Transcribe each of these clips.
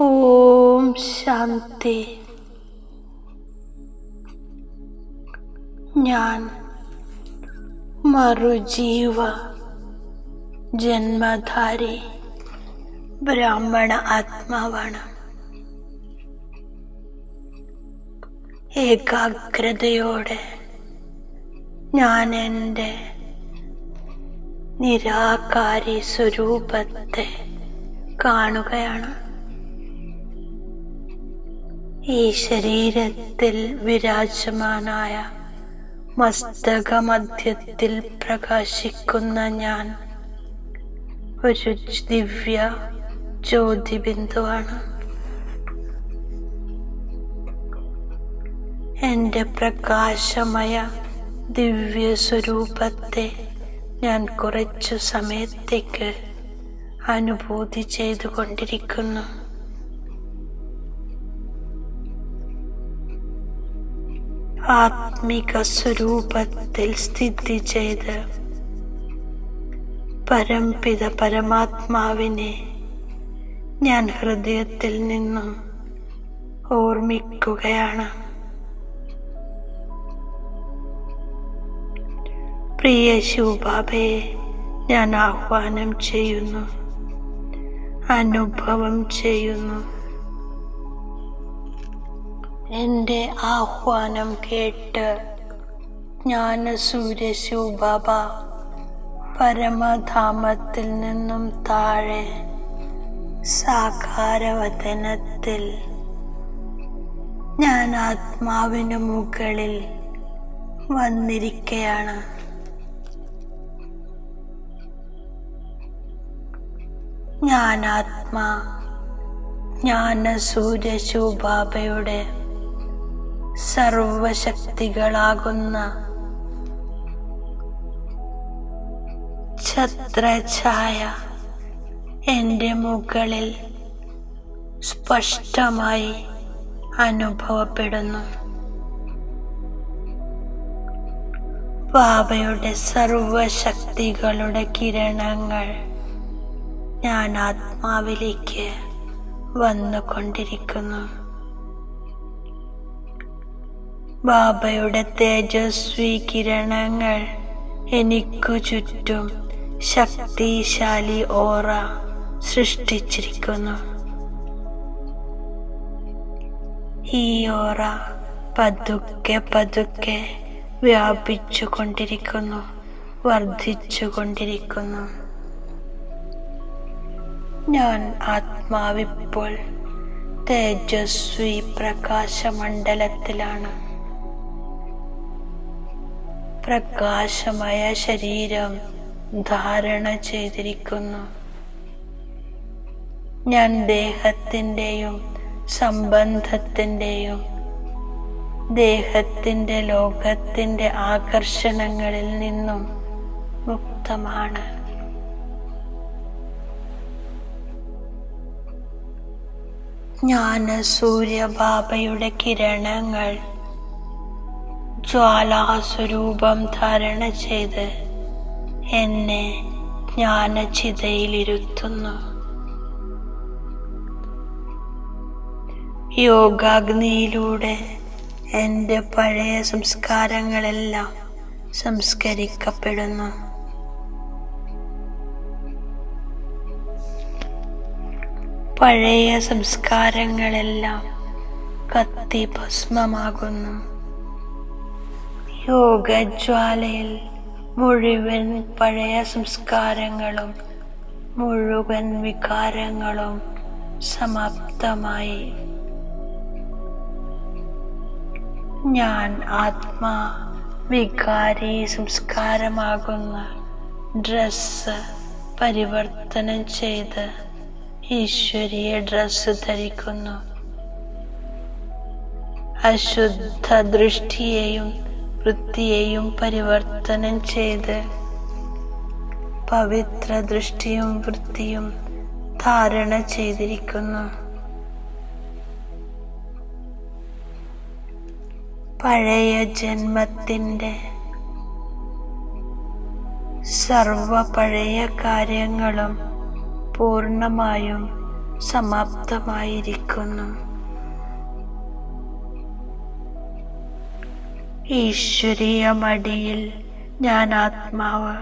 ഓം ശാന്തി. ഞാൻ മറുജീവ ജന്മധാരി ബ്രാഹ്മണ ആത്മാവാണ്. ഏകാഗ്രതയോടെ ഞാൻ എന്റെ നിരാകാരി സ്വരൂപത്തെ കാണുകയാണ്. ഈ ശരീരത്തിൽ വിരാജമാനായ മസ്തകമധ്യത്തിൽ പ്രകാശിക്കുന്ന ഞാൻ ഒരു ദിവ്യ ജ്യോതിബിന്ദുവാണ്. എന്റെ പ്രകാശമയ ദിവ്യ സ്വരൂപത്തെ ഞാൻ കുറച്ചു സമയത്തേക്ക് അനുഭൂതി ചെയ്തുകൊണ്ടിരിക്കുന്നു. ആത്മിക സ്വരൂപത്തിൽ സ്ഥിതി ചെയ്ത് പരംപിത പരമാത്മാവിനെ ഞാൻ ഹൃദയത്തിൽ നിന്നും ഓർമ്മിക്കുകയാണ്. പ്രിയ ശിവബാബയെ ഞാൻ ആഹ്വാനം ചെയ്യുന്നു അനുഭവം ചെയ്യുന്നു. എന്റെ ആഹ്വാനം കേട്ട് ജ്ഞാനസൂര്യ ബാബ പരമധാമത്തിൽ നിന്നും താഴെ സാകാരവതനത്തിൽ ഞാൻ ആത്മാവിന് മുകളിൽ വന്നിരിക്കയാണ്. ഞാനാത്മാ ജ്ഞാനസൂര്യ ശിവബാബയുടെ സർവശക്തികളാകുന്ന ഛത്രഛായ എന്റെ മുകളിൽ സ്പഷ്ടമായി അനുഭവപ്പെടുന്നു. ബാബയുടെ സർവശക്തികളുടെ കിരണങ്ങൾ ഞാൻ ആത്മാവിലേക്ക് വന്നുകൊണ്ടിരിക്കുന്നു. ബാബയുടെ തേജസ്വി കിരണങ്ങൾ എനിക്കു ചുറ്റും ശക്തിശാലി ഓറ സൃഷ്ടിച്ചിരിക്കുന്നു. ഈ ഓറ പതുക്കെ പതുക്കെ വ്യാപിച്ചുകൊണ്ടിരിക്കുന്നു വർദ്ധിച്ചുകൊണ്ടിരിക്കുന്നു. വർദ്ധിച്ചു കൊണ്ടിരിക്കുന്നു ഞാൻ ആത്മാവിപ്പോൾ തേജസ്വി പ്രകാശമണ്ഡലത്തിലാണ്. പ്രകാശമയ ശരീരം ധാരണ ചെയ്തിരിക്കുന്നു. ഞാൻ ദേഹത്തിന്റെയും സംബന്ധത്തിന്റെയും ദേഹത്തിന്റെ ലോകത്തിന്റെ ആകർഷണങ്ങളിൽ നിന്നും മുക്തമാണ്. ജ്ഞാന സൂര്യബാബയുടെ കിരണങ്ങൾ ജ്വാലാസ്വരൂപം ധാരണ ചെയ്ത് എന്നെ ജ്ഞാനചിതയിലിരുത്തുന്നു. യോഗാഗ്നിയിലൂടെ എന്റെ പഴയ സംസ്കാരങ്ങളെല്ലാം സംസ്കരിക്കപ്പെടുന്നു. പഴയ സംസ്കാരങ്ങളെല്ലാം കത്തി ഭസ്മമാകുന്നു യോഗജ്വാലയിൽ മുഴുവൻ പഴയ സംസ്കാരങ്ങളും മുഴുവൻ വികാരങ്ങളും സമാപ്തമായി. ഞാൻ ആത്മാ വികാരി സംസ്കാരമാകുന്ന ഡ്രസ്സ് പരിവർത്തനം ചെയ്ത് ഈശ്വരീയ ഡ്രസ്സ് ധരിക്കുന്നു. അശുദ്ധ ദൃഷ്ടിയെയും വൃത്തിയെയും പരിവർത്തനം ചെയ്ത് പവിത്ര ദൃഷ്ടിയും വൃത്തിയും ധാരണ ചെയ്തിരിക്കുന്നു. പഴയ ജന്മത്തിന്റെ സർവ പഴയ കാര്യങ്ങളും പൂർണമായും സമാപ്തമായിരിക്കുന്നു. ഈശ്വരീയ മടിയിൽ ഞാൻ ആത്മാവ്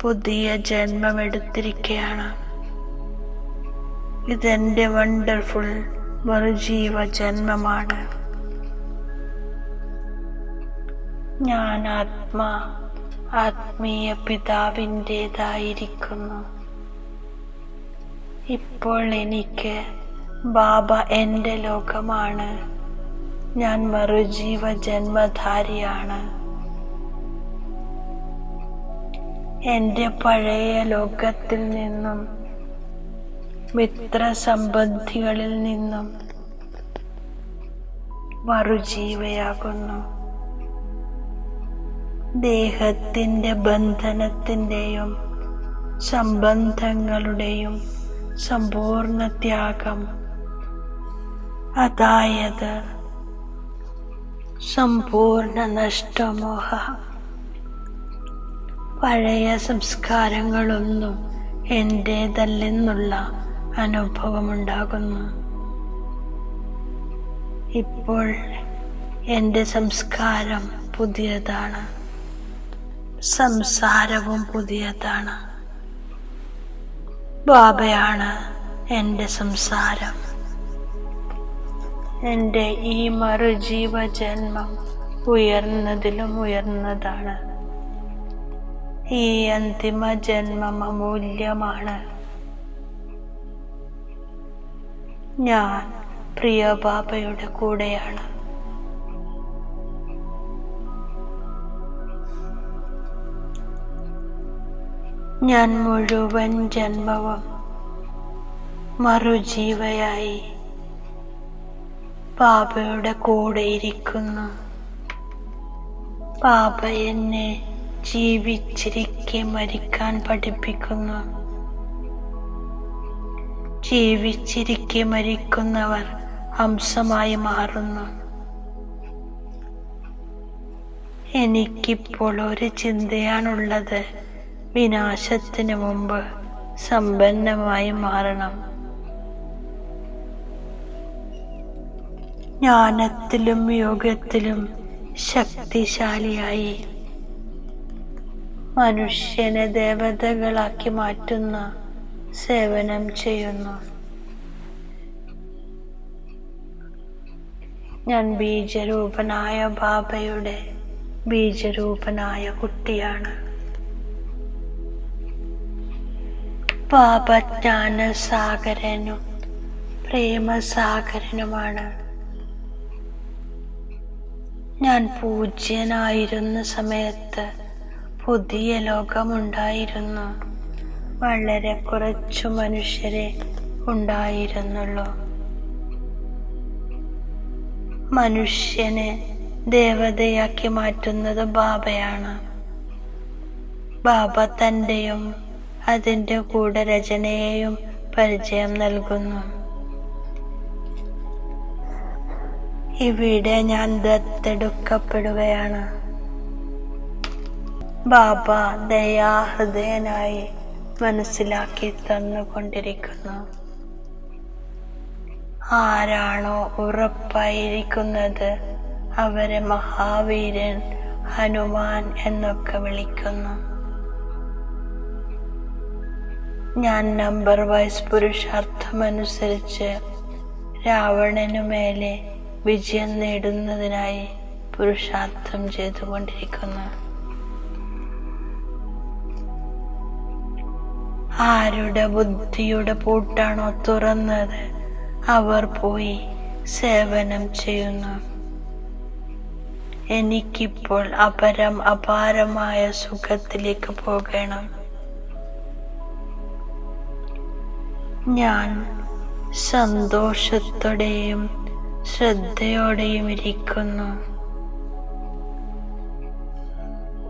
പുതിയ ജന്മമെടുത്തിരിക്കുകയാണ് ഇതെന്റെ വണ്ടർഫുൾ മറുജീവ ജന്മമാണ്. ഞാൻ ആത്മാ ആത്മീയ പിതാവിന്റെതായിരിക്കുന്നു ഇപ്പോൾ എനിക്ക് ബാബ എന്റെ ലോകമാണ്. ഞാൻ മറുജീവ ജന്മധാരിയാണ്. എന്റെ പഴയ ലോകത്തിൽ നിന്നും മിത്രസംബന്ധികളിൽ നിന്നും മറുജീവയാകുന്നു. ദേഹത്തിന്റെ ബന്ധനത്തിന്റെയും സംബന്ധങ്ങളുടെയും സമ്പൂർണ ത്യാഗം അതായത് സമ്പൂർണ നഷ്ടമോഹ. പഴയ സംസ്കാരങ്ങളൊന്നും എന്റേതല്ലെന്നുള്ള അനുഭവമുണ്ടാകുന്നു. ഇപ്പോൾ എന്റെ സംസ്കാരം പുതിയതാണ്. സംസാരവും പുതിയതാണ്. ബാബയാണ് എന്റെ സംസാരം. എന്റെ ഈ മറുജീവ ജന്മം ഉയർന്നതിലും ഉയർന്നതാണ്. ഈ അന്തിമ ജന്മം അമൂല്യമാണ്. ഞാൻ പ്രിയ ബാബയുടെ കൂടെയാണ്. ഞാൻ മുഴുവൻ ജന്മവും മറുജീവയായി ബാബയുടെ കൂടെ ഇരിക്കുന്നു. പാപ എന്നെ ജീവിച്ചിരിക്കെ മരിക്കാൻ പഠിപ്പിക്കുന്നു. ജീവിച്ചിരിക്കെ മരിക്കുന്നവർ ഹംസമായി മാറുന്നു. എനിക്കിപ്പോൾ ഒരു ചിന്തയാണുള്ളത് വിനാശത്തിന് മുമ്പ് സമ്പന്നമായി മാറണം. ജ്ഞാനത്തിലും യോഗത്തിലും ശക്തിശാലിയായി മനുഷ്യനെ ദേവതകളാക്കി മാറ്റുന്ന സേവനം ചെയ്യുന്നു. ഞാൻ ബീജരൂപനായ ബാബയുടെ ബീജരൂപനായ കുട്ടിയാണ്. ബാബ ജ്ഞാനസാഗരനും പ്രേമസാഗരനുമാണ്. ഞാൻ പൂജ്യനായിരുന്ന സമയത്ത് പുതിയ ലോകമുണ്ടായിരുന്നു. വളരെ കുറച്ചു മനുഷ്യരെ ഉണ്ടായിരുന്നുള്ളൂ. മനുഷ്യനെ ദേവതയാക്കി മാറ്റുന്നത് ബാബയാണ്. ബാബ തന്റെയും അതിന്റെ കൂടെ രചനയെയും പരിചയം നൽകുന്നു. ഇവിടെ ഞാൻ ദത്തെടുക്കപ്പെടുകയാണ്. ബാബ ദയാഹൃദയനായി മനസ്സിലാക്കി തന്നുകൊണ്ടിരിക്കുന്നു. ആരാണോ ഉറപ്പായിരിക്കുന്നത് അവരെ മഹാവീരൻ ഹനുമാൻ എന്നൊക്കെ വിളിക്കുന്നു. ഞാൻ നമ്പർ വൈസ് പുരുഷാർത്ഥമനുസരിച്ച് രാവണനു മേലെ വിജയം നേടുന്നതിനായി പുരുഷാർത്ഥം ചെയ്തുകൊണ്ടിരിക്കുന്നു. ആരുടെ ബുദ്ധിയുടെ പൂട്ടാണോ തുറന്നത്? അവർ പോയി സേവനം ചെയ്യുന്നു. എനിക്കിപ്പോൾ അപരം അപാരമായ സുഖത്തിലേക്ക് പോകണം. ഞാൻ സന്തോഷത്തോടെയും ശ്രദ്ധയോടെയും ഇരിക്കുന്നു.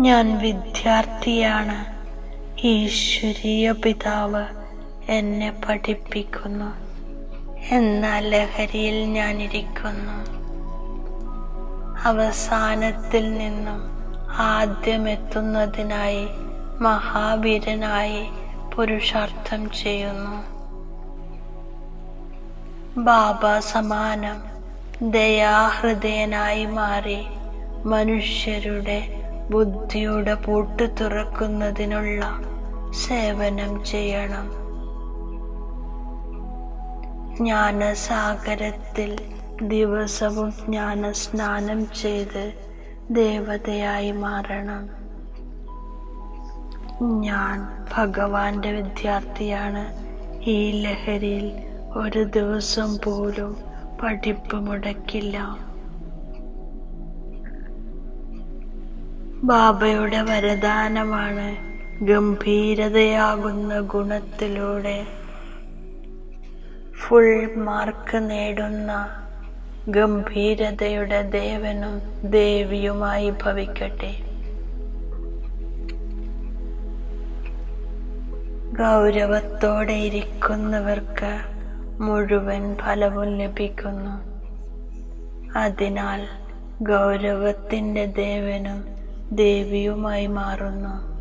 ഞാൻ വിദ്യാർത്ഥിയാണ്. ഈശ്വരീയ പിതാവ് എന്നെ പഠിപ്പിക്കുന്നു. എന്ന ലഹരിയിൽ ഞാൻ ഇരിക്കുന്നു. അവസാനത്തിൽ നിന്നും ആദ്യമെത്തുന്നതിനായി മഹാവീരനായി പുരുഷാർത്ഥം ചെയ്യുന്നു. ബാബ സമാനം. ദയാഹൃദയനായി മാറി മനുഷ്യരുടെ ബുദ്ധിയുടെ പൂട്ട് തുറക്കുന്നതിനുള്ള സേവനം ചെയ്യണം. ജ്ഞാനസാഗരത്തിൽ ദിവസവും ജ്ഞാന സ്നാനം ചെയ്ത് ദേവതയായി മാറണം. ഞാൻ ഭഗവാന്റെ വിദ്യാർത്ഥിയാണ്. ഈ ലഹരിയിൽ ഒരു ദിവസം പോലും പഠിപ്പ് മുടക്കില്ല. ബാബയുടെ വരദാനമാണ് ഗംഭീരതയാകുന്ന ഗുണത്തിലൂടെ. ഫുൾ മാർക്ക് നേടുന്ന ഗംഭീരതയുടെ ദേവനും ദേവിയുമായി ഭവിക്കട്ടെ. ഗൗരവത്തോടെ ഇരിക്കുന്നവർക്ക് മുഴുവൻ ഫലവും ലഭിക്കുന്നു. അതിനാൽ ഗൗരവത്തിന്റെ ദേവനും ദേവിയുമായി മാറുന്നു.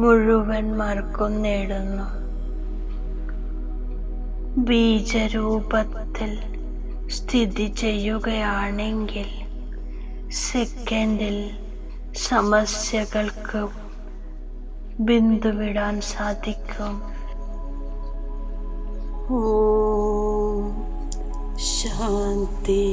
മുഴുവൻ മർക്കും നേടുന്നു. ബീജരൂപത്തിൽ സ്ഥിതി ചെയ്യുകയാണെങ്കിൽ സെക്കൻഡിൽ സമസ്യകൾക്ക് ബിന്ദുവിടാൻ സാധിക്കും. ഓം ശാന്തി